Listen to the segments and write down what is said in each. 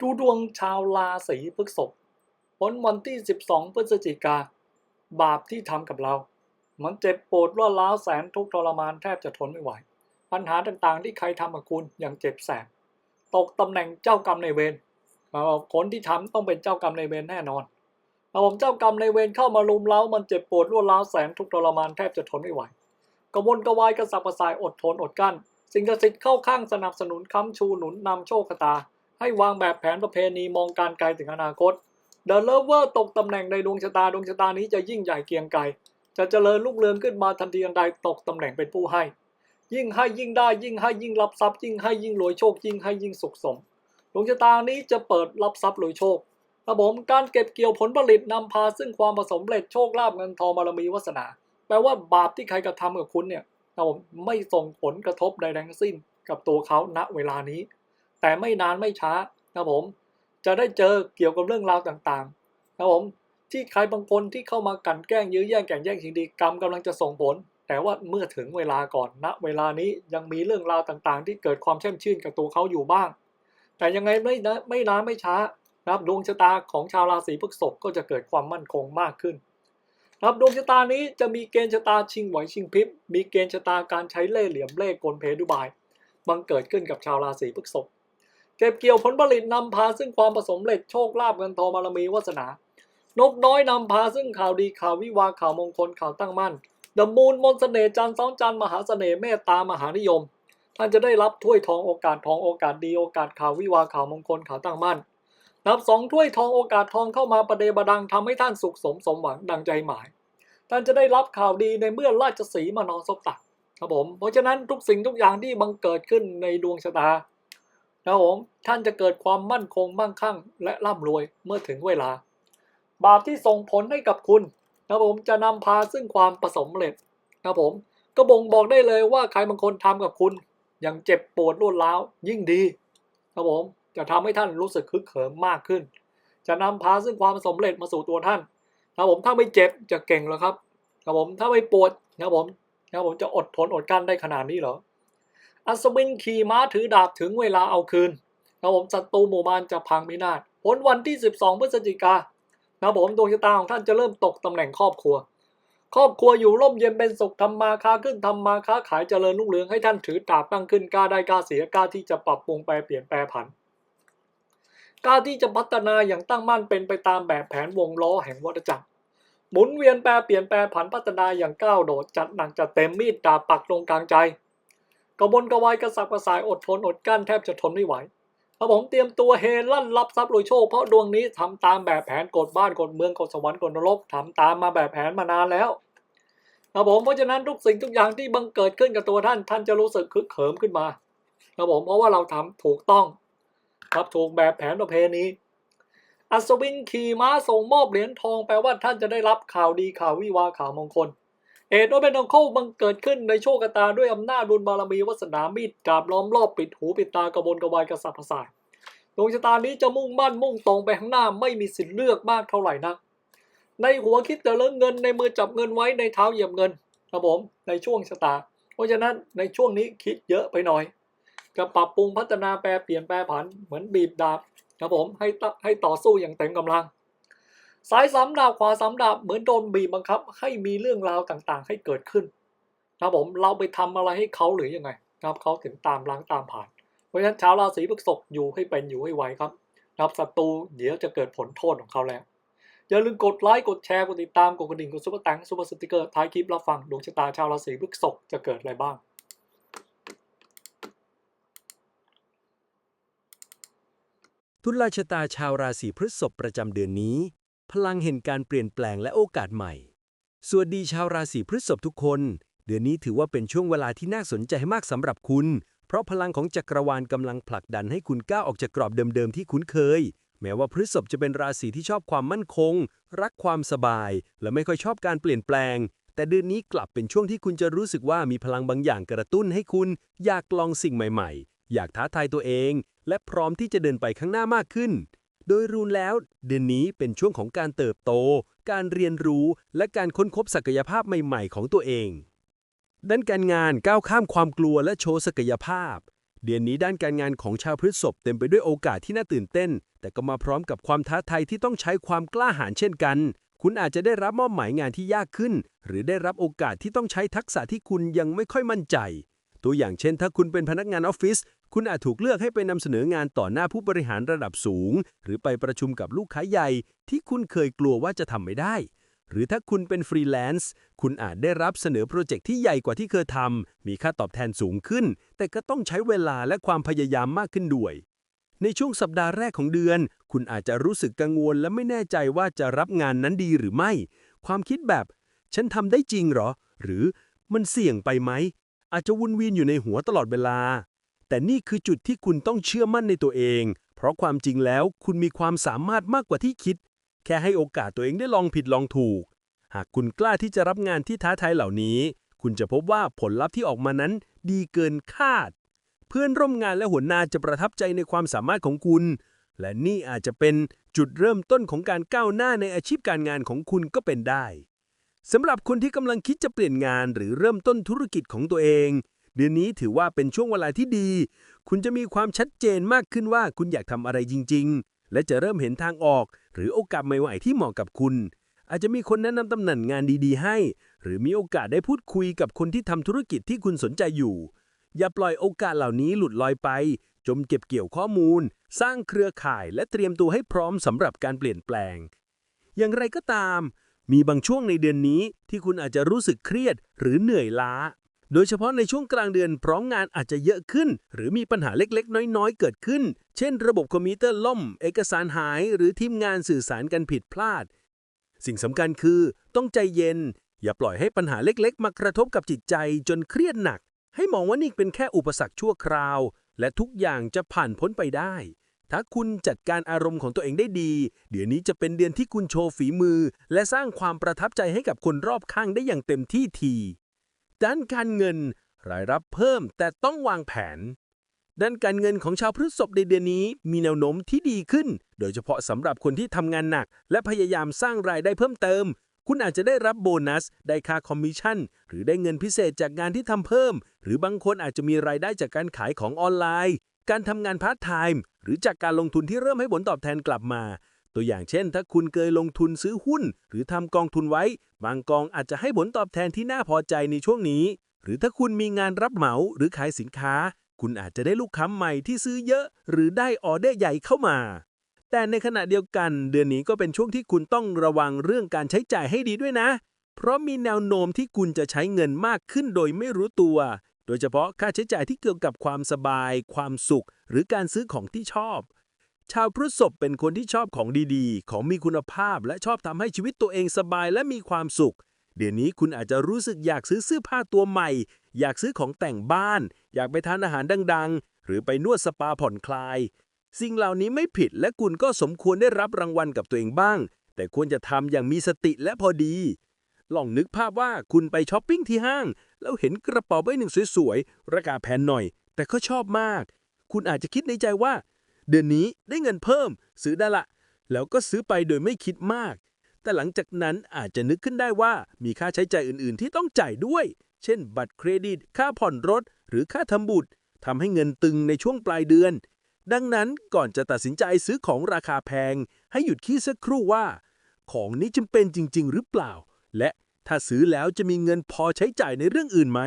ดูดวงชาวราศีพฤษภผลวันที่ 12 พฤศจิกา บาปที่ทำกับเรา มันเจ็บปวดรวดร้าวแสนทุกข์ทรมานแทบจะทนไม่ไหว ปัญหาต่างๆที่ใครทำกับคุณอย่างเจ็บแสบ ตกตำแหน่งเจ้ากรรมในเวรเอาคนที่ทำต้องเป็นเจ้ากรรมในเวรแน่นอนเอาผมเจ้ากรรมในเวรเข้ามาลุมเล้ามันเจ็บปวดรวดร้าวแสนทุกข์ทรมานแทบจะทนไม่ไหวกระวนกระวายกระสับกระส่ายอดทนอดกั้น สิ่งศักดิ์สิทธิ์เข้าข้างสนับสนุนค้ำชูหนุนนำโชคชะตา ให้วางแบบแผนประเพณีมองการไกลถึงอนาคต The Lover ตกตำแหน่งในดวงชะตาดวงชะตานี้จะยิ่งใหญ่เกียงไกรจะเจริญรุ่งเรืองขึ้นมาทันทีทันใดตกตำแหน่งเป็นผู้ให้ ยิ่งให้ยิ่งได้ยิ่งให้ยิ่งรับทรัพย์ยิ่งให้ยิ่งรวยโชค ยิ่งให้ยิ่งสุขสมดวงชะตานี้จะเปิดรับทรัพย์รวยโชครับผมการเก็บเกี่ยวผลผลิตนำพาซึ่งความผสมเร็จโชคลาภเงินทองบารมีวาสนา แปลว่าบาปที่ใครกระทำกับคุณเนี่ยครับผมไม่ส่งผลกระทบใดๆทั้งสิ้นกับตัวเขาณเวลานี้ แต่ไม่นานไม่ช้าครับผม จะได้เจอเกี่ยวกับเรื่องราวต่างๆครับผมที่ใครบางคนที่เข้ามากันแกล้งยื้อแย่งแก่งแย่งชิงดีกรรมกำลังจะส่งผล แต่ว่าเมื่อถึงเวลาก่อนณเวลานี้ยังมีเรื่องราวต่างๆ ที่เกิดความแช่มชื่นกับตัวเขาอยู่บ้าง แต่ยังไงไม่นะไม่นานไม่ช้านะครับดวงชะตาของชาวราศีพฤษภก็จะเกิดความมั่นคงมากขึ้นนะครับดวงชะตานี้จะมีเกณฑ์ชะตาชิงไหวชิงพริบ มีเกณฑ์ชะตาการใช้เล่ห์เหลี่ยมเล่ห์กลเพดุบาย บังเกิดขึ้นกับชาวราศีพฤษภ เก็บเกี่ยวผลผลิตนำพาซึ่งความผสมเร็จโชคลาภเงินทองบารมีวาสนา นกน้อยนำพาซึ่งข่าวดีข่าววิวาข่าวมงคลข่าวตั้งมั่นดมูลมนต์เสน่ห์จันทร์สองจันทร์มหาเสน่ห์เมตตามหานิยม ท่านจะได้รับถ้วยทองโอกาสทองโอกาสดีโอกาสข่าววิวาข่าวมงคลข่าวตั้งมั่น นับสองถ้วยทองโอกาสทองเข้ามาประเดประดังทำให้ท่านสุขสมสมหวังดังใจหมาย ท่านจะได้รับข่าวดีในเมื่อราชสีมานอนซบตักครับผม เพราะฉะนั้นทุกสิ่งทุกอย่างที่บังเกิดขึ้นในดวงชะตา นะครับผมท่านจะเกิดความมั่นคงมั่งคั่ง และร่ำรวยเมื่อถึงเวลา บาปที่ส่งผลให้กับคุณนะครับผมจะนำพาซึ่งความประสมเร็จนะครับผมก็บ่งบอกได้เลยว่าใครบางคนทำกับคุณอย่างเจ็บปวดรวดร้าวยิ่งดีครับผมจะทำให้ท่านรู้สึกคึกเขิมมากขึ้น จะนำพาซึ่งความสำเร็จมาสู่ตัวท่านครับผมถ้าไม่เจ็บจะเก่งแล้วครับครับผมถ้าไม่ปวดครับผมครับผมจะอดทนอดกั้นได้ขนาดนี้เหรอ อัศวินขี่ม้าถือดาบถึงเวลาเอาคืนนะผมศัตรูหมู่บ้านจะพังมินาศผลวันที่ 12 พฤศจิกานะผมดวงชะตาของท่านจะเริ่มตกตำแหน่งครอบครัว ครอบครัวอยู่ร่มเย็นเป็นสุขทำมาค้าขึ้นทำมาค้าขายเจริญรุ่งเรืองให้ท่านถือดาบตั้งขึ้นกล้าได้กล้าเสียกล้าที่จะปรับปรุงแปลเปลี่ยนแปลผันกล้าที่จะพัฒนาอย่างตั้งมั่นเป็นไปตามแบบแผนวงล้อแห่งวัฏจักรหมุนเวียนแปลเปลี่ยนแปลผันพัฒนาอย่างก้าวโดดจัดหนักจัดเต็มมีดดาบปักลงกลางใจ กระบนกระวายกระสับกระส่ายอดทนอดกั้นแทบจะทนไม่ไหวครับผมเตรียมตัวเฮลั่นรับทรัพย์รวยโชคเพราะดวงนี้ทำตามแบบแผนกฎบ้านกฎเมืองกฎสวรรค์กฎนรกทำตามมาแบบแผนมานานแล้วครับผมเพราะฉะนั้นทุกสิ่งทุกอย่างที่บังเกิดขึ้นกับตัวท่านท่านจะรู้สึกคึกเขิมขึ้นมาครับผมเพราะว่าเราทำถูกต้อง ครับถูกแบบแผนประเพณีอัศวินขี่ม้าส่งมอบเหรียญทองแปลว่าท่านจะได้รับข่าวดีข่าววิวาข่าวมงคล เอตโนเป็นองเข้าบังเกิดขึ้นในโชคชะตาด้วยอำนาจบุญบารมีวาสนามีดกราบล้อมรอบปิดหูปิดตากระบนกระวายกระสับกระส่ายดวงชะตานี้จะมุ่งมั่นมุ่งตรงไปข้างหน้าไม่มีสิทธิ์เลือกมากเท่าไหร่นักในหัวคิดแต่เรื่องเงินในมือจับเงินไว้ในเท้าเหยียบเงินครับผมในช่วงชะตา เพราะฉะนั้นในช่วงนี้คิดเยอะไปหน่อย จะปรับปรุงพัฒนาแปรเปลี่ยนแปรผันเหมือนบีบดาบครับผมให้ให้ต่อสู้อย่างเต็มกำลัง สายสามดาบขวาสามดาบเหมือนโดนบีบบังคับ ให้มีเรื่องราวต่างๆ ให้เกิดขึ้นครับผมเราไปทำอะไรให้เขาหรือยังไงครับเขาถึงตามล้างตามผ่าน เพราะฉะนั้นชาวราศีพฤษภอยู่ให้เป็นอยู่ให้ไวครับครับศัตรูเดี๋ยวจะเกิดผลโทษของเขาแล้ว อย่าลืมกดไลค์กดแชร์กดติดตามกดกระดิ่งกดซุปเปอร์แตงซุปเปอร์สติกเกอร์ท้ายคลิปรับฟังดวงชะตาชาวราศีพฤษภจะเกิดอะไรบ้างทุนราชะตาชาวราศีพฤษภประจำเดือนนี้ พลังเห็นการเปลี่ยนแปลงและโอกาสใหม่ สวัสดีชาวราศีพฤษภทุกคน เดือนนี้ถือว่าเป็นช่วงเวลาที่น่าสนใจมากสำหรับคุณ เพราะพลังของจักรวาลกำลังผลักดันให้คุณก้าวออกจากกรอบเดิมๆที่คุ้นเคย แม้ว่าพฤษภจะเป็นราศีที่ชอบความมั่นคง รักความสบาย และไม่ค่อยชอบการเปลี่ยนแปลง แต่เดือนนี้กลับเป็นช่วงที่คุณจะรู้สึกว่ามีพลังบางอย่างกระตุ้นให้คุณ อยากลองสิ่งใหม่ ๆ อยากท้าทายตัวเอง และพร้อมที่จะเดินไปข้างหน้ามากขึ้น โดยรวมแล้ว เดือนนี้เป็นช่วงของการเติบโต การเรียนรู้ และการค้นพบศักยภาพใหม่ๆ ของตัวเอง ด้านการงานก้าวข้ามความกลัวและโชว์ศักยภาพ เดือนนี้ด้านการงานของชาวพฤษภเต็มไปด้วยโอกาสที่น่าตื่นเต้น แต่ก็มาพร้อมกับความท้าทายที่ต้องใช้ความกล้าหาญเช่นกัน คุณอาจจะได้รับมอบหมายงานที่ยากขึ้น หรือได้รับโอกาสที่ต้องใช้ทักษะที่คุณยังไม่ค่อยมั่นใจตัวอย่างเช่นถ้าคุณเป็นพนักงานออฟฟิศ คุณอาจถูกเลือกให้ไปนำเสนองานต่อหน้าผู้บริหารระดับสูง หรือไปประชุมกับลูกค้าใหญ่ ที่คุณเคยกลัวว่าจะทำไม่ได้ หรือถ้าคุณเป็นฟรีแลนซ์คุณอาจได้รับเสนอโปรเจกต์ที่ใหญ่กว่าที่เคยทำมีค่าตอบแทนสูงขึ้น แต่ก็ต้องใช้เวลาและความพยายามมากขึ้นด้วยในช่วงสัปดาห์แรกของเดือน คุณอาจจะรู้สึกกังวลและไม่แน่ใจว่าจะรับงานนั้นดีหรือไม่ ความคิดแบบ ฉันทำได้จริงหรอ หรือมันเสี่ยงไปไหม อาจจะวุ่นวีนอยู่ในหัวตลอดเวลา แต่นี่คือจุดที่คุณต้องเชื่อมั่นในตัวเอง เพราะความจริงแล้วคุณมีความสามารถมากกว่าที่คิด แค่ให้โอกาสตัวเองได้ลองผิดลองถูก หากคุณกล้าที่จะรับงานที่ท้าทายเหล่านี้ คุณจะพบว่าผลลัพธ์ที่ออกมานั้นดีเกินคาด เพื่อนร่วมงานและหัวหน้าจะประทับใจในความสามารถของคุณ และนี่อาจจะเป็นจุดเริ่มต้นของการก้าวหน้าในอาชีพการงานของคุณก็เป็นได้สำหรับคนที่กำลังคิดจะเปลี่ยนงานหรือเริ่มต้นธุรกิจของตัวเอง เดือนนี้ถือว่าเป็นช่วงเวลาที่ดี คุณจะมีความชัดเจนมากขึ้นว่าคุณอยากทำอะไรจริง ๆ และจะเริ่มเห็นทางออก หรือโอกาสใหม่ๆที่เหมาะกับคุณ อาจจะมีคนแนะนำตำแหน่งงานดีๆ ให้ หรือมีโอกาสได้พูดคุยกับคนที่ทำธุรกิจที่คุณสนใจอยู่ อย่าปล่อยโอกาสเหล่านี้หลุดลอยไป จมเก็บเกี่ยวข้อมูล สร้างเครือข่ายและเตรียมตัวให้พร้อมสำหรับการเปลี่ยนแปลง อย่างไรก็ตามมีบางช่วงในเดือนนี้ที่คุณอาจจะรู้สึกเครียดหรือเหนื่อยล้า โดยเฉพาะในช่วงกลางเดือนพราะงานอาจจะเยอะขึ้น หรือมีปัญหาเล็กๆ น้อยๆ เกิดขึ้น เช่น ระบบคอมพิวเตอร์ล่ม เอกสารหาย หรือทีมงานสื่อสารกันผิดพลาด สิ่งสำคัญคือต้องใจเย็น อย่าปล่อยให้ปัญหาเล็กๆ มากระทบกับจิตใจจนเครียดหนัก ให้มองว่านี่เป็นแค่อุปสรรคชั่วคราว และทุกอย่างจะผ่านพ้นไปได้ ถ้าคุณจัดการอารมณ์ของตัวเองได้ดี เดี๋ยวนี้จะเป็นเดือนที่คุณโชว์ฝีมือ และสร้างความประทับใจให้กับคนรอบข้างได้อย่างเต็มที่ที ด้านการเงิน รายรับเพิ่มแต่ต้องวางแผน ด้านการเงินของชาวพฤษภในเดือนนี้ มีแนวโน้มที่ดีขึ้น โดยเฉพาะสำหรับคนที่ทำงานหนัก และพยายามสร้างรายได้เพิ่มเติม คุณอาจจะได้รับโบนัส ได้ค่าคอมมิชชั่น หรือได้เงินพิเศษจากงานที่ทำเพิ่ม หรือบางคนอาจจะมีรายได้จากการขายของออนไลน์ การทำงานพาร์ทไทม์หรือจากการลงทุนที่เริ่มให้ผลตอบแทนกลับมา ตัวอย่างเช่น ถ้าคุณเคยลงทุนซื้อหุ้น หรือทำกองทุนไว้ บางกองอาจจะให้ผลตอบแทนที่น่าพอใจในช่วงนี้ หรือถ้าคุณมีงานรับเหมาหรือขายสินค้า คุณอาจจะได้ลูกค้าใหม่ที่ซื้อเยอะ หรือได้ออเดอร์ใหญ่เข้ามา แต่ในขณะเดียวกันเดือนนี้ก็เป็นช่วงที่คุณต้องระวังเรื่องการใช้จ่ายให้ดีด้วยนะ เพราะมีแนวโน้มที่คุณจะใช้เงินมากขึ้นโดยไม่รู้ตัว โดยเฉพาะค่าใช้จ่ายที่เกี่ยวกับความสบาย ความสุข หรือการซื้อของที่ชอบ ชาวพฤษภเป็นคนที่ชอบของดีๆ ของมีคุณภาพ และชอบทำให้ชีวิตตัวเองสบายและมีความสุข เดี๋ยวนี้คุณอาจจะรู้สึกอยากซื้อเสื้อผ้าตัวใหม่ อยากซื้อของแต่งบ้าน อยากไปทานอาหารดังๆ หรือไปนวดสปาผ่อนคลาย สิ่งเหล่านี้ไม่ผิดและคุณก็สมควรได้รับรางวัลกับตัวเองบ้าง แต่ควรจะทำอย่างมีสติและพอดี ลองนึกภาพว่าคุณไปช้อปปิ้งที่ห้าง แล้วเห็นกระเป๋าใบหนึ่งสวยๆราคาแพงหน่อย แต่ก็ชอบมาก คุณอาจจะคิดในใจว่า เดือนนี้ได้เงินเพิ่ม ซื้อได้ละ แล้วก็ซื้อไปโดยไม่คิดมาก แต่หลังจากนั้นอาจจะนึกขึ้นได้ว่ามีค่าใช้จ่ายอื่นๆ ที่ต้องจ่ายด้วย เช่น บัตรเครดิต ค่าผ่อนรถ หรือค่าทำบุตรทำให้เงินตึงในช่วงปลายเดือน ดังนั้นก่อนจะตัดสินใจซื้อของราคาแพง ให้หยุดคิดสักครู่ว่า ของนี้จำเป็นจริง ๆ หรือเปล่า และถ้าซื้อแล้วจะมีเงินพอใช้จ่ายในเรื่องอื่นไหม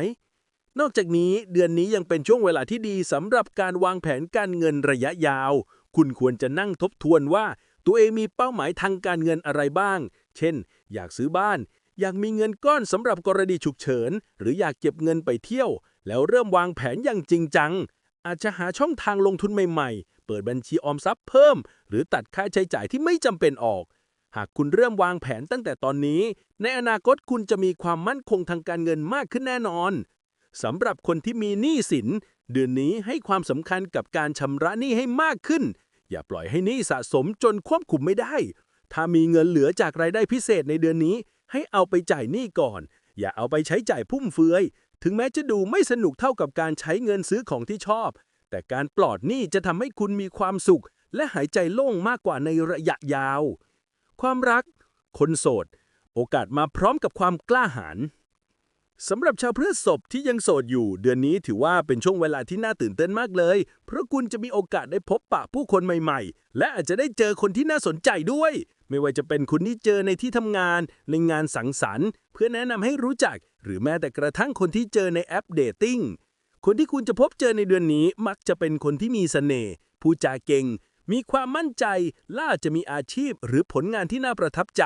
นอกจากนี้เดือนนี้ยังเป็นช่วงเวลาที่ดีสำหรับการวางแผนการเงินระยะยาว คุณควรจะนั่งทบทวนว่า ตัวเองมีเป้าหมายทางการเงินอะไรบ้าง เช่น อยากซื้อบ้าน อยากมีเงินก้อนสำหรับกรณีฉุกเฉิน หรืออยากเก็บเงินไปเที่ยว แล้วเริ่มวางแผนอย่างจริงจัง อาจจะหาช่องทางลงทุนใหม่ๆ เปิดบัญชีออมทรัพย์เพิ่ม หรือตัดค่าใช้จ่ายที่ไม่จำเป็นออกหากคุณเริ่มวางแผนตั้งแต่ตอนนี้ ในอนาคตคุณจะมีความมั่นคงทางการเงินมากขึ้นแน่นอน สำหรับคนที่มีหนี้สิน เดือนนี้ให้ความสำคัญกับการชำระหนี้ให้มากขึ้น อย่าปล่อยให้หนี้สะสมจนควบคุมไม่ได้ ถ้ามีเงินเหลือจากรายได้พิเศษในเดือนนี้ ให้เอาไปจ่ายหนี้ก่อน อย่าเอาไปใช้จ่ายฟุ่มเฟือย ถึงแม้จะดูไม่สนุกเท่ากับการใช้เงินซื้อของที่ชอบ แต่การปลอดหนี้จะทำให้คุณมีความสุข และหายใจโล่งมากกว่าในระยะยาว ความรัก คนโสด โอกาสมาพร้อมกับความกล้าหาญ สำหรับชาวพฤษภที่ยังโสดอยู่ เดือนนี้ถือว่าเป็นช่วงเวลาที่น่าตื่นเต้นมากเลย เพราะคุณจะมีโอกาสได้พบปะผู้คนใหม่ๆ และอาจจะได้เจอคนที่น่าสนใจด้วย ไม่ว่าจะเป็นคุณที่เจอในที่ทำงาน ในงานสังสรรค์ เพื่อแนะนำให้รู้จัก หรือแม้แต่กระทั่งคนที่เจอในแอปเดทติ้งคนที่คุณจะพบเจอในเดือนนี้มักจะเป็นคนที่มีเสน่ห์พูดจาเก่ง มีความมั่นใจและอาจจะมีอาชีพหรือผลงานที่น่าประทับใจ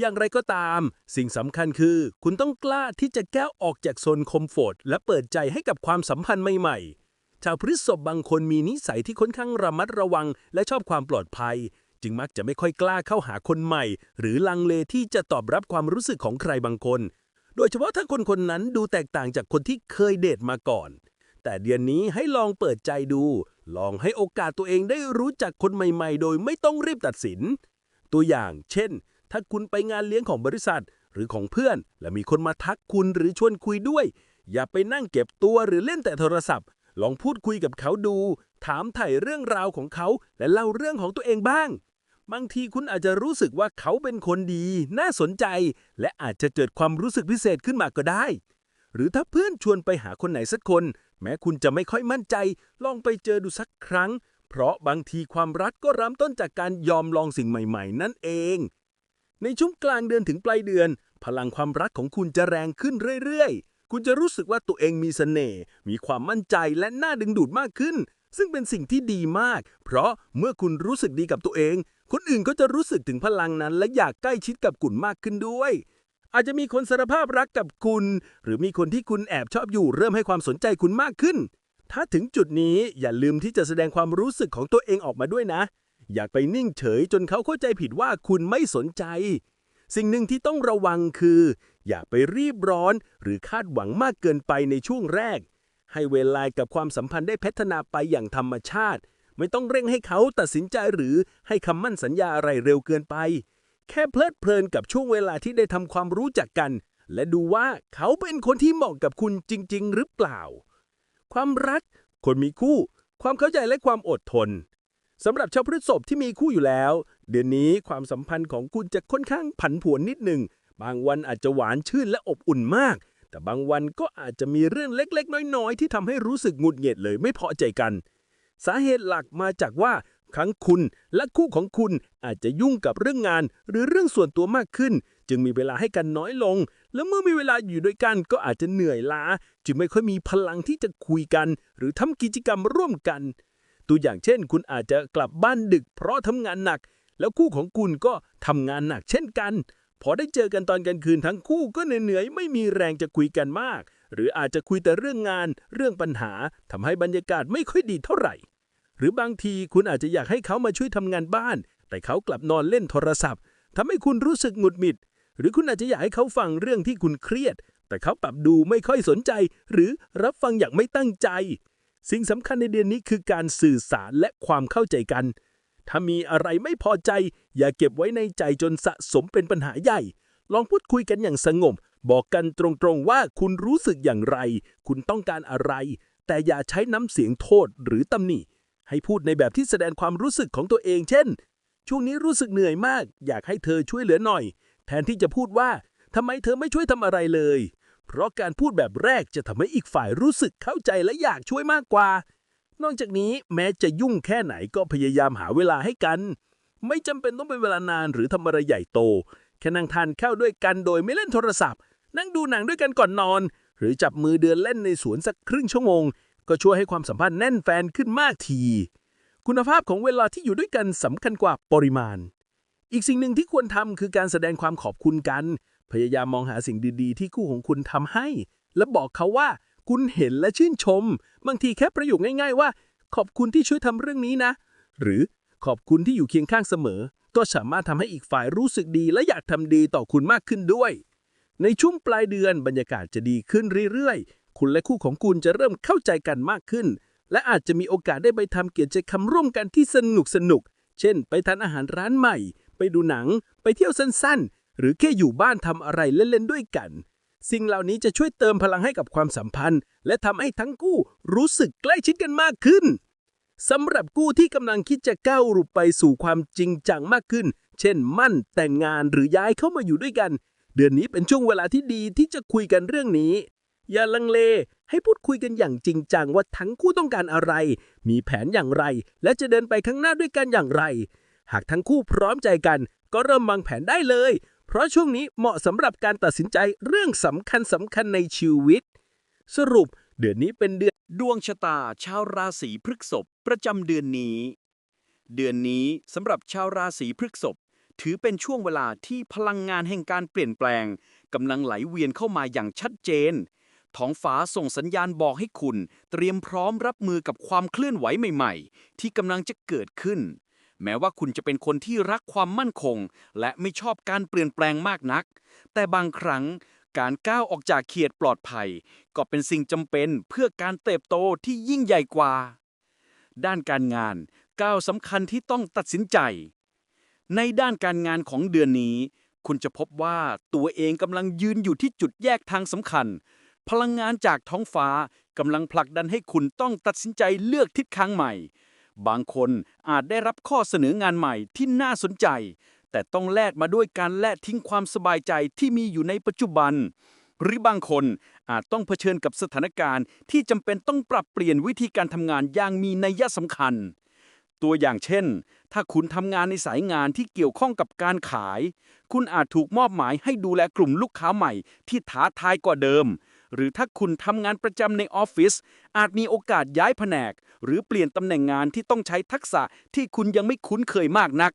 อย่างไรก็ตาม สิ่งสำคัญคือ คุณต้องกล้าที่จะแก้วออกจากโซนคอมฟอร์ตและเปิดใจให้กับความสัมพันธ์ใหม่ๆ ชาวพฤษภบางคนมีนิสัยที่ค่อนข้างระมัดระวัง และชอบความปลอดภัย จึงมักจะไม่ค่อยกล้าเข้าหาคนใหม่ หรือลังเลที่จะตอบรับความรู้สึกของใครบางคน โดยเฉพาะถ้าคนคนนั้นดูแตกต่างจากคนที่เคยเดทมาก่อน แต่เดือนนี้ให้ลองเปิดใจดู ลองให้โอกาสตัวเองได้รู้จักคนใหม่ ๆ โดยไม่ต้องรีบตัดสิน ตัวอย่าง เช่น ถ้าคุณไปงานเลี้ยงของบริษัท หรือของเพื่อน และมีคนมาทักคุณหรือชวนคุยด้วย อย่าไปนั่งเก็บตัวหรือเล่นแต่โทรศัพท์ ลองพูดคุยกับเขาดู ถามไถ่เรื่องราวของเขา และเล่าเรื่องของตัวเองบ้าง บางทีคุณอาจจะรู้สึกว่าเขาเป็นคนดี น่าสนใจ และอาจจะเกิดความรู้สึกพิเศษขึ้นมาก็ได้ หรือถ้าเพื่อนชวนไปหาคนไหนสักคน แม้คุณจะไม่ค่อยมั่นใจ ลองไปเจอดูสักครั้ง เพราะบางทีความรักก็เริ่มต้นจากการยอมลองสิ่งใหม่ ๆ นั่นเอง ในช่วงกลางเดือนถึงปลายเดือน พลังความรักของคุณจะแรงขึ้นเรื่อยๆ คุณจะรู้สึกว่าตัวเองมีเสน่ห์ มีความมั่นใจและน่าดึงดูดมากขึ้น ซึ่งเป็นสิ่งที่ดีมาก เพราะเมื่อคุณรู้สึกดีกับตัวเอง คนอื่นก็จะรู้สึกถึงพลังนั้น และอยากใกล้ชิดกับคุณมากขึ้นด้วย อาจจะมีคนสารภาพรักกับคุณ หรือมีคนที่คุณแอบชอบอยู่เริ่มให้ความสนใจคุณมากขึ้น ถ้าถึงจุดนี้อย่าลืมที่จะแสดงความรู้สึกของตัวเองออกมาด้วยนะ อยากไปนิ่งเฉยจนเขาเข้าใจผิดว่าคุณไม่สนใจ สิ่งหนึ่งที่ต้องระวังคือ อย่าไปรีบร้อนหรือคาดหวังมากเกินไปในช่วงแรก ให้เวลากับความสัมพันธ์ได้พัฒนาไปอย่างธรรมชาติ ไม่ต้องเร่งให้เขาตัดสินใจหรือให้คำมั่นสัญญาอะไรเร็วเกินไป แค่เพลิดเพลินกับช่วงเวลาที่ได้ทำความรู้จักกัน และดูว่าเขาเป็นคนที่เหมาะกับคุณจริง ๆ หรือเปล่า ความรัก คนมีคู่ ความเข้าใจและความอดทน สำหรับชาวพฤษภที่มีคู่อยู่แล้ว เดือนนี้ความสัมพันธ์ของคุณจะค่อนข้างผันผวนนิดหนึ่ง บางวันอาจจะหวานชื่นและอบอุ่นมาก แต่บางวันก็อาจจะมีเรื่องเล็กๆ น้อยๆ ที่ทำให้รู้สึกหงุดหงิดเลยไม่พอใจกัน สาเหตุหลักมาจากว่าทั้งคุณและคู่ของคุณอาจจะยุ่งกับเรื่องงาน หรือเรื่องส่วนตัวมากขึ้น จึงมีเวลาให้กันน้อยลง และเมื่อมีเวลาอยู่ด้วยกันก็อาจจะเหนื่อยล้า จึงไม่ค่อยมีพลังที่จะคุยกัน หรือทำกิจกรรมร่วมกัน ตัวอย่างเช่น คุณอาจจะกลับบ้านดึกเพราะทำงานหนัก แล้วคู่ของคุณก็ทำงานหนักเช่นกัน พอได้เจอกันตอนกลางคืนทั้งคู่ก็เหนื่อยๆไม่มีแรงจะคุยกันมาก หรืออาจจะคุยแต่เรื่องงาน เรื่องปัญหาทำให้บรรยากาศไม่ค่อยดีเท่าไหร่ หรือบางทีคุณอาจจะอยากให้เขามาช่วยทำงานบ้าน แต่เขากลับนอนเล่นโทรศัพท์ทำให้คุณรู้สึกหงุดหงิด หรือคุณอาจจะอยากให้เขาฟังเรื่องที่คุณเครียด แต่เขาปรับดูไม่ค่อยสนใจ หรือรับฟังอย่างไม่ตั้งใจ สิ่งสำคัญในเดือนนี้คือการสื่อสารและความเข้าใจกัน ถ้ามีอะไรไม่พอใจ อย่าเก็บไว้ในใจจนสะสมเป็นปัญหาใหญ่ ลองพูดคุยกันอย่างสงบ บอกกันตรงๆว่าคุณรู้สึกอย่างไร คุณต้องการอะไร แต่อย่าใช้น้ำเสียงโทษหรือตำหนิ ให้พูดในแบบที่แสดงความรู้สึกของตัวเอง เช่น ช่วงนี้รู้สึกเหนื่อยมาก อยากให้เธอช่วยเหลือหน่อย แทนที่จะพูดว่าทำไมเธอไม่ช่วยทำอะไรเลย เพราะการพูดแบบแรกจะทำให้อีกฝ่ายรู้สึกเข้าใจและอยากช่วยมากกว่า นอกจากนี้แม้จะยุ่งแค่ไหนก็พยายามหาเวลาให้กัน ไม่จำเป็นต้องเป็นเวลานานหรือทำอะไรใหญ่โต แค่นั่งทานข้าวด้วยกันโดยไม่เล่นโทรศัพท์ นั่งดูหนังด้วยกันก่อนนอน หรือจับมือเดินเล่นในสวนสักครึ่งชั่วโมง ก็ช่วยให้ความสัมพันธ์แน่นแฟนขึ้นมากที คุณภาพของเวลาที่อยู่ด้วยกันสำคัญกว่าปริมาณ อีกสิ่งหนึ่งที่ควรทำคือการแสดงความขอบคุณกัน พยายามมองหาสิ่งดีๆ ที่คู่ของคุณทำให้ และบอกเขาว่าคุณเห็นและชื่นชม บางทีแค่ประโยคง่าย ๆ ว่า ขอบคุณที่ช่วยทำเรื่องนี้นะ หรือขอบคุณที่อยู่เคียงข้างเสมอ ก็สามารถทำให้อีกฝ่ายรู้สึกดีและอยากทำดีต่อคุณมากขึ้นด้วย ในช่วงปลายเดือนบรรยากาศจะดีขึ้นเรื่อยๆ คุณและคู่ของคุณจะเริ่มเข้าใจกันมากขึ้น และอาจจะมีโอกาสได้ไปทำกิจกรรมร่วมกันที่สนุกสนุกๆเช่น ไปทานอาหารร้านใหม่ ไปดูหนัง ไปเที่ยวสั้นๆ หรือแค่อยู่บ้านทำอะไรเล่นๆด้วยกัน สิ่งเหล่านี้จะช่วยเติมพลังให้กับความสัมพันธ์ และทำให้ทั้งคู่รู้สึกใกล้ชิดกันมากขึ้นสำหรับกู้ที่กำลังคิดจะก้าวรุไปสู่ความจริงจังมากขึ้น เช่น มั่นแต่งงานหรือย้ายเข้ามาอยู่ด้วยกัน เดือนนี้เป็นช่วงเวลาที่ดีที่จะคุยกันเรื่องนี้ อย่าลังเล ให้พูดคุยกันอย่างจริงจังว่าทั้งคู่ต้องการอะไร มีแผนอย่างไร และจะเดินไปข้างหน้าด้วยกันอย่างไร หากทั้งคู่พร้อมใจกัน ก็เริ่มวางแผนได้เลย เพราะช่วงนี้เหมาะสำหรับการตัดสินใจเรื่องสำคัญสำคัญในชีวิต สรุป เดือนนี้เป็นเดือนดวงชะตาชาวราศีพฤษภประจำเดือนนี้ เดือนนี้สำหรับชาวราศีพฤษภถือเป็นช่วงเวลาที่พลังงานแห่งการเปลี่ยนแปลงกำลังไหลเวียนเข้ามาอย่างชัดเจน ท้องฟ้าส่งสัญญาณบอกให้คุณ เตรียมพร้อมรับมือกับความเคลื่อนไหวใหม่ ๆ ที่กำลังจะเกิดขึ้น แม้ว่าคุณจะเป็นคนที่รักความมั่นคง และไม่ชอบการเปลี่ยนแปลงมากนัก แต่บางครั้งการก้าวออกจากเขตปลอดภัย ก็เป็นสิ่งจำเป็นเพื่อการเติบโตที่ยิ่งใหญ่กว่า ด้านการงานก้าวสำคัญที่ต้องตัดสินใจ ในด้านการงานของเดือนนี้ คุณจะพบว่าตัวเองกำลังยืนอยู่ที่จุดแยกทางสำคัญ พลังงานจากท้องฟ้ากำลังผลักดันให้คุณต้องตัดสินใจเลือกทิศทางใหม่ บางคนอาจได้รับข้อเสนองานใหม่ที่น่าสนใจ แต่ต้องแลกมาด้วยการแลกทิ้งความสบายใจที่มีอยู่ในปัจจุบัน หรือบางคนอาจต้องเผชิญกับสถานการณ์ที่จำเป็นต้องปรับเปลี่ยนวิธีการทำงานอย่างมีนัยสำคัญ ตัวอย่างเช่น ถ้าคุณทำงานในสายงานที่เกี่ยวข้องกับการขาย คุณอาจถูกมอบหมายให้ดูแลกลุ่มลูกค้าใหม่ที่ท้าทายกว่าเดิม หรือถ้าคุณทำงานประจำในออฟฟิศอาจมีโอกาสย้ายแผนก หรือเปลี่ยนตำแหน่งงานที่ต้องใช้ทักษะที่คุณยังไม่คุ้นเคยมากนัก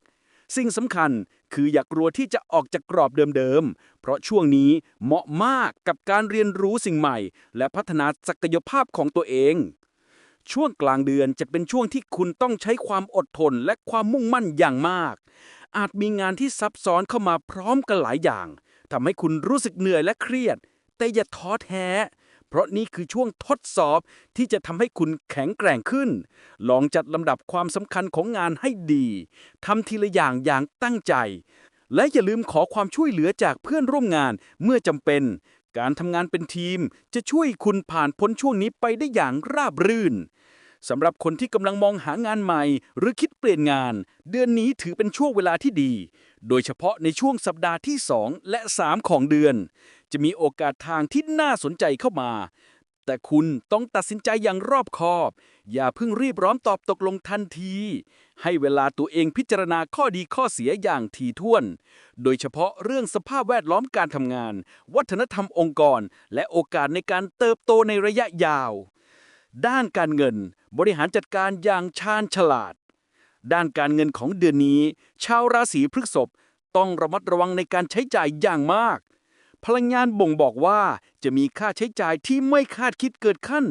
สิ่งสำคัญคืออย่ากลัวที่จะออกจากกรอบเดิมๆ เพราะช่วงนี้เหมาะมากกับการเรียนรู้สิ่งใหม่ และพัฒนาศักยภาพของตัวเองช่วงกลางเดือนจะเป็นช่วงที่คุณต้องใช้ความอดทนและความมุ่งมั่นอย่างมาก อาจมีงานที่ซับซ้อนเข้ามาพร้อมกันหลายอย่างทำให้คุณรู้สึกเหนื่อยและเครียด แต่อย่าท้อแท้ เพราะนี่คือช่วงทดสอบที่จะทำให้คุณแข็งแกร่งขึ้น ลองจัดลำดับความสำคัญของงานให้ดีทำทีละอย่างอย่างตั้งใจ และอย่าลืมขอความช่วยเหลือจากเพื่อนร่วมงานเมื่อจำเป็น การทำงานเป็นทีมจะช่วยคุณผ่านพ้นช่วงนี้ไปได้อย่างราบรื่นสำหรับคนที่กำลังมองหางานใหม่ หรือคิดเปลี่ยนงาน เดือนนี้ถือเป็นช่วงเวลาที่ดี โดยเฉพาะในช่วงสัปดาห์ที่ 2 และ 3 ของเดือน จะมีโอกาสทางที่น่าสนใจเข้ามา แต่คุณต้องตัดสินใจอย่างรอบคอบ อย่าเพิ่งรีบร้อนตอบตกลงทันที ให้เวลาตัวเองพิจารณาข้อดีข้อเสียอย่างถี่ถ้วน โดยเฉพาะเรื่องสภาพแวดล้อมการทำงาน วัฒนธรรมองค์กร และโอกาสในการเติบโตในระยะยาว ด้านการเงิน บริหารจัดการอย่างชาญฉลาด ด้านการเงินของเดือนนี้ ชาวราศีพฤษภต้องระมัดระวังในการใช้จ่ายอย่างมาก พลังงานบ่งบอกว่าจะมีค่าใช้จ่ายที่ไม่คาดคิดเกิดขึ้น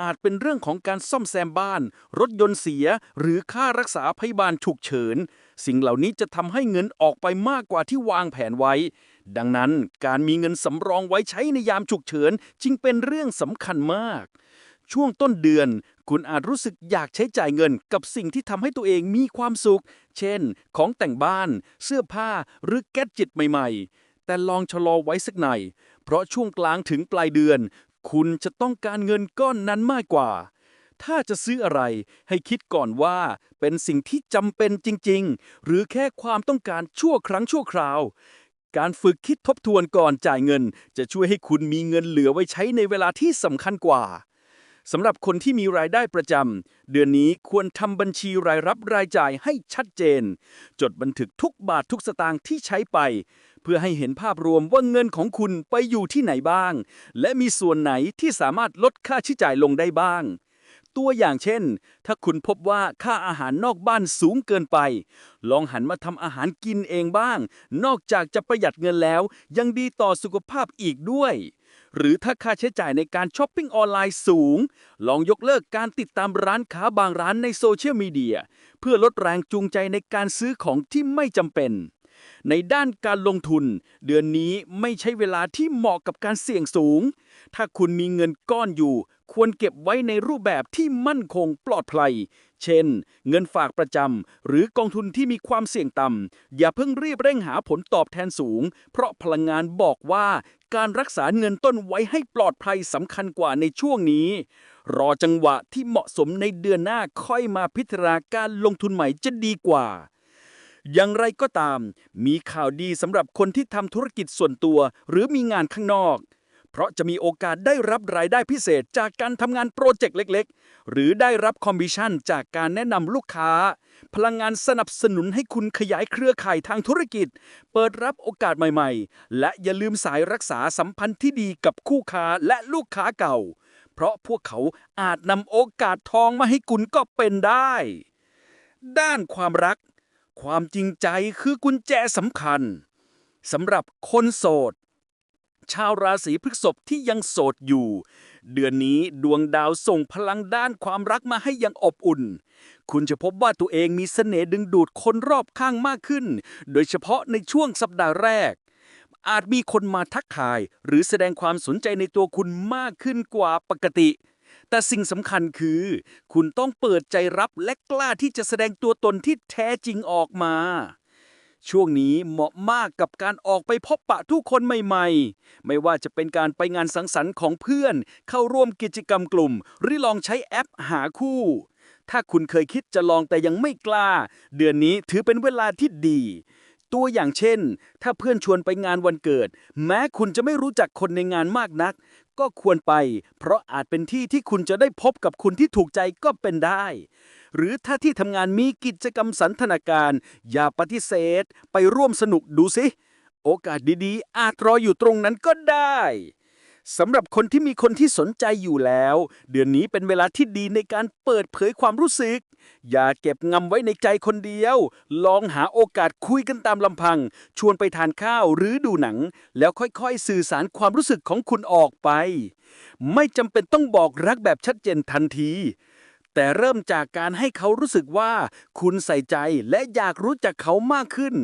อาจเป็นเรื่องของการซ่อมแซมบ้าน รถยนต์เสีย หรือค่ารักษาพยาบาลฉุกเฉิน สิ่งเหล่านี้จะทำให้เงินออกไปมากกว่าที่วางแผนไว้ ดังนั้นการมีเงินสำรองไว้ใช้ในยามฉุกเฉินจึงเป็นเรื่องสำคัญมาก ช่วงต้นเดือนคุณอาจรู้สึกอยากใช้จ่ายเงินกับสิ่งที่ทำให้ตัวเองมีความสุข เช่น ของแต่งบ้าน เสื้อผ้า หรือแก๊จิตใหม่ ๆ แต่ลองชะลอไว้สักหน่อย เพราะช่วงกลางถึงปลายเดือน คุณจะต้องการเงินก้อนนั้นมากกว่า ถ้าจะซื้ออะไรให้คิดก่อนว่าเป็นสิ่งที่จำเป็นจริง ๆ หรือแค่ความต้องการชั่วครั้งชั่วคราว การฝึกคิดทบทวนก่อนจ่ายเงิน จะช่วยให้คุณมีเงินเหลือไว้ใช้ในเวลาที่สำคัญกว่าสำหรับคนที่มีรายได้ประจำ เดือนนี้ควรทำบัญชีรายรับรายจ่ายให้ชัดเจน จดบันทึกทุกบาททุกสตางค์ที่ใช้ไป พื่อให้เห็นภาพรวมว่าเงินของคุณไปอยู่ที่ไหนบ้าง และมีส่วนไหนที่สามารถลดค่าใช้จ่ายลงได้บ้าง ตัวอย่างเช่น ถ้าคุณพบว่าค่าอาหารนอกบ้านสูงเกินไป ลองหันมาทำอาหารกินเองบ้าง นอกจากจะประหยัดเงินแล้ว ยังดีต่อสุขภาพอีกด้วย หรือถ้าค่าใช้จ่ายในการช้อปปิ้งออนไลน์สูง ลองยกเลิกการติดตามร้านค้าบางร้านในโซเชียลมีเดียเพื่อลดแรงจูงใจในการซื้อของที่ไม่จำเป็น ในด้านการลงทุน เดือนนี้ไม่ใช่เวลาที่เหมาะกับการเสี่ยงสูง ถ้าคุณมีเงินก้อนอยู่ ควรเก็บไว้ในรูปแบบที่มั่นคงปลอดภัย เช่น เงินฝากประจำหรือกองทุนที่มีความเสี่ยงต่ำ อย่าเพิ่งรีบเร่งหาผลตอบแทนสูง เพราะพลังงานบอกว่าการรักษาเงินต้นไว้ให้ปลอดภัยสำคัญกว่าในช่วงนี้ รอจังหวะที่เหมาะสมในเดือนหน้าค่อยมาพิจารณาการลงทุนใหม่จะดีกว่า อย่างไรก็ตาม มีข่าวดีสำหรับคนที่ทำธุรกิจส่วนตัว หรือมีงานข้างนอก เพราะจะมีโอกาสได้รับรายได้พิเศษจากการทำงานโปรเจกต์เล็ก ๆ หรือได้รับคอมมิชชั่นจากการแนะนำลูกค้า พลังงานสนับสนุนให้คุณขยายเครือข่ายทางธุรกิจ เปิดรับโอกาสใหม่ๆ และอย่าลืมสายรักษาสัมพันธ์ที่ดีกับคู่ค้าและลูกค้าเก่า เพราะพวกเขาอาจนำโอกาสทองมาให้คุณก็เป็นได้ด้านความรัก ความจริงใจคือกุญแจสำคัญสำหรับคนโสด ชาวราศีพฤษภที่ยังโสดอยู่ เดือนนี้ดวงดาวส่งพลังด้านความรักมาให้อยังอบอุ่น คุณจะพบว่าตัวเองมีเสน่ห์ดึงดูดคนรอบข้างมากขึ้น โดยเฉพาะในช่วงสัปดาห์แรก อาจมีคนมาทักทาย หรือแสดงความสนใจในตัวคุณมากขึ้นกว่าปกติ แต่สิ่งสำคัญคือ คุณต้องเปิดใจรับและกล้าที่จะแสดงตัวตนที่แท้จริงออกมา ช่วงนี้เหมาะมากกับการออกไปพบปะทุกคนใหม่ๆ ไม่ว่าจะเป็นการไปงานสังสรรค์ของเพื่อน เข้าร่วมกิจกรรมกลุ่ม หรือลองใช้แอปหาคู่ ถ้าคุณเคยคิดจะลองแต่ยังไม่กล้า เดือนนี้ถือเป็นเวลาที่ดี ตัวอย่างเช่น ถ้าเพื่อนชวนไปงานวันเกิด แม้คุณจะไม่รู้จักคนในงานมากนัก ก็ควรไป เพราะอาจเป็นที่ที่คุณจะได้พบกับคุณที่ถูกใจก็เป็นได้ หรือถ้าที่ทำงานมีกิจกรรมสันทนาการ อย่าปฏิเสธ ไปร่วมสนุกดูสิ โอกาสดีๆ อาจรออยู่ตรงนั้นก็ได้ สำหรับคนที่มีคนที่สนใจอยู่แล้ว เดือนนี้เป็นเวลาที่ดีในการเปิดเผยความรู้สึก อย่าเก็บงำไว้ในใจคนเดียว ลองหาโอกาสคุยกันตามลำพัง ชวนไปทานข้าวหรือดูหนัง แล้วค่อยๆ สื่อสารความรู้สึกของคุณออกไป ไม่จำเป็นต้องบอกรักแบบชัดเจนทันที แต่เริ่มจากการให้เขารู้สึกว่า คุณใส่ใจและอยากรู้จักเขามากขึ้น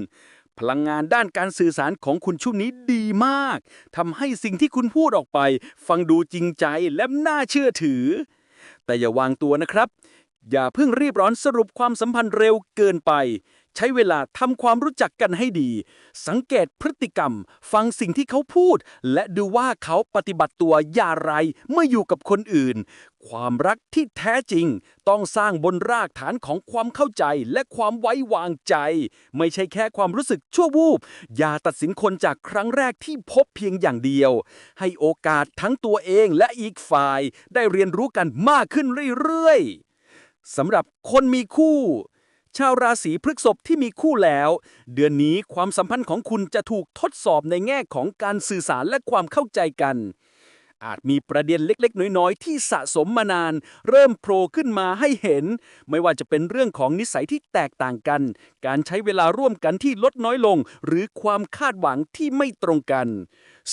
พลังงานด้านการสื่อสารของคุณช่วงนี้ดีมาก ทำให้สิ่งที่คุณพูดออกไป ฟังดูจริงใจและน่าเชื่อถือ แต่อย่าวางตัวนะครับ อย่าเพิ่งรีบร้อนสรุปความสัมพันธ์เร็วเกินไป ใช้เวลาทำความรู้จักกันให้ดี สังเกตพฤติกรรม ฟังสิ่งที่เขาพูด และดูว่าเขาปฏิบัติตัวอย่างไรเมื่ออยู่กับคนอื่น ความรักที่แท้จริง ต้องสร้างบนรากฐานของความเข้าใจและความไว้วางใจ ไม่ใช่แค่ความรู้สึกชั่ววูบ อย่าตัดสินคนจากครั้งแรกที่พบเพียงอย่างเดียว ให้โอกาสทั้งตัวเองและอีกฝ่าย ได้เรียนรู้กันมากขึ้นเรื่อยๆสำหรับคนมีคู่ ชาวราศีพฤษภที่มีคู่แล้ว เดือนนี้ความสัมพันธ์ของคุณจะถูกทดสอบในแง่ของการสื่อสารและความเข้าใจกัน อาจมีประเด็นเล็กๆ น้อยๆ ที่สะสมมานาน เริ่มโผล่ขึ้นมาให้เห็น ไม่ว่าจะเป็นเรื่องของนิสัยที่แตกต่างกัน การใช้เวลาร่วมกันที่ลดน้อยลง หรือความคาดหวังที่ไม่ตรงกัน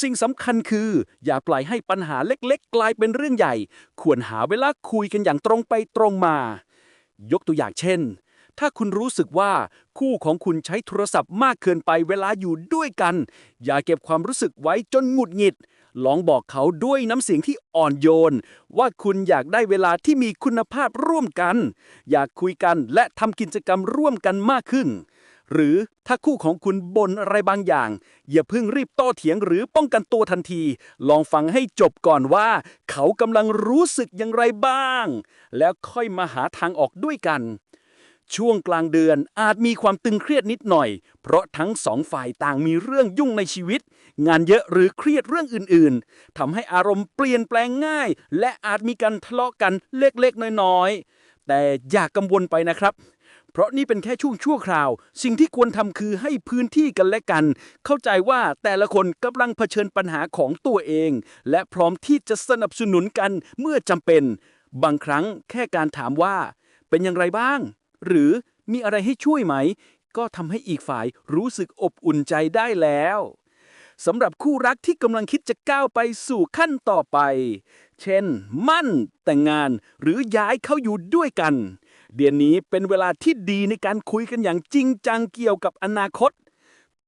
สิ่งสำคัญคือ อย่าปล่อยให้ปัญหาเล็กๆ กลายเป็นเรื่องใหญ่ ควรหาเวลาคุยกันอย่างตรงไปตรงมา ยกตัวอย่างเช่น ถ้าคุณรู้สึกว่าคู่ของคุณใช้โทรศัพท์มากเกินไปเวลาอยู่ด้วยกัน อย่าเก็บความรู้สึกไว้จนหงุดหงิด ลองบอกเขาด้วยน้ำเสียงที่อ่อนโยน ว่าคุณอยากได้เวลาที่มีคุณภาพร่วมกัน อยากคุยกันและทำกิจกรรมร่วมกันมากขึ้น หรือถ้าคู่ของคุณบ่นอะไรบางอย่าง อย่าเพิ่งรีบโต้เถียงหรือป้องกันตัวทันที ลองฟังให้จบก่อนว่า เขากำลังรู้สึกอย่างไรบ้าง แล้วค่อยมาหาทางออกด้วยกัน ช่วงกลางเดือนอาจมีความตึงเครียดนิดหน่อย เพราะทั้งสองฝ่ายต่างมีเรื่องยุ่งในชีวิต งานเยอะหรือเครียดเรื่องอื่นๆทำให้อารมณ์เปลี่ยนแปลงง่าย และอาจมีการทะเลาะกันเล็กๆ น้อยๆ แต่อย่ากกังวลไปนะครับ เพราะนี่เป็นแค่ช่วงชั่วคราว สิ่งที่ควรทำคือให้พื้นที่กันและกัน เข้าใจว่าแต่ละคนกำลังเผชิญปัญหาของตัวเอง และพร้อมที่จะสนับสนุนกันเมื่อจำเป็น บางครั้งแค่การถามว่า เป็นอย่างไรบ้าง หรือมีอะไรให้ช่วยไหม ก็ทำให้อีกฝ่ายรู้สึกอบอุ่นใจได้แล้วสำหรับคู่รักที่กำลังคิดจะก้าวไปสู่ขั้นต่อไป เช่น มั่น แต่งงานหรือย้ายเข้าอยู่ด้วยกัน เดือนนี้เป็นเวลาที่ดีในการคุยกันอย่างจริงจังเกี่ยวกับอนาคต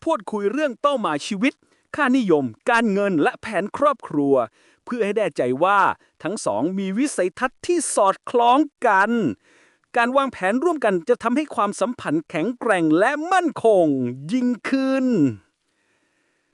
พูดคุยเรื่องเป้าหมายชีวิต ค่านิยม การเงินและแผนครอบครัว เพื่อให้แน่ใจว่าทั้งสองมีวิสัยทัศน์ที่สอดคล้องกัน การวางแผนร่วมกันจะทำให้ความสัมพันธ์แข็งแกร่งและมั่นคงยิ่งขึ้น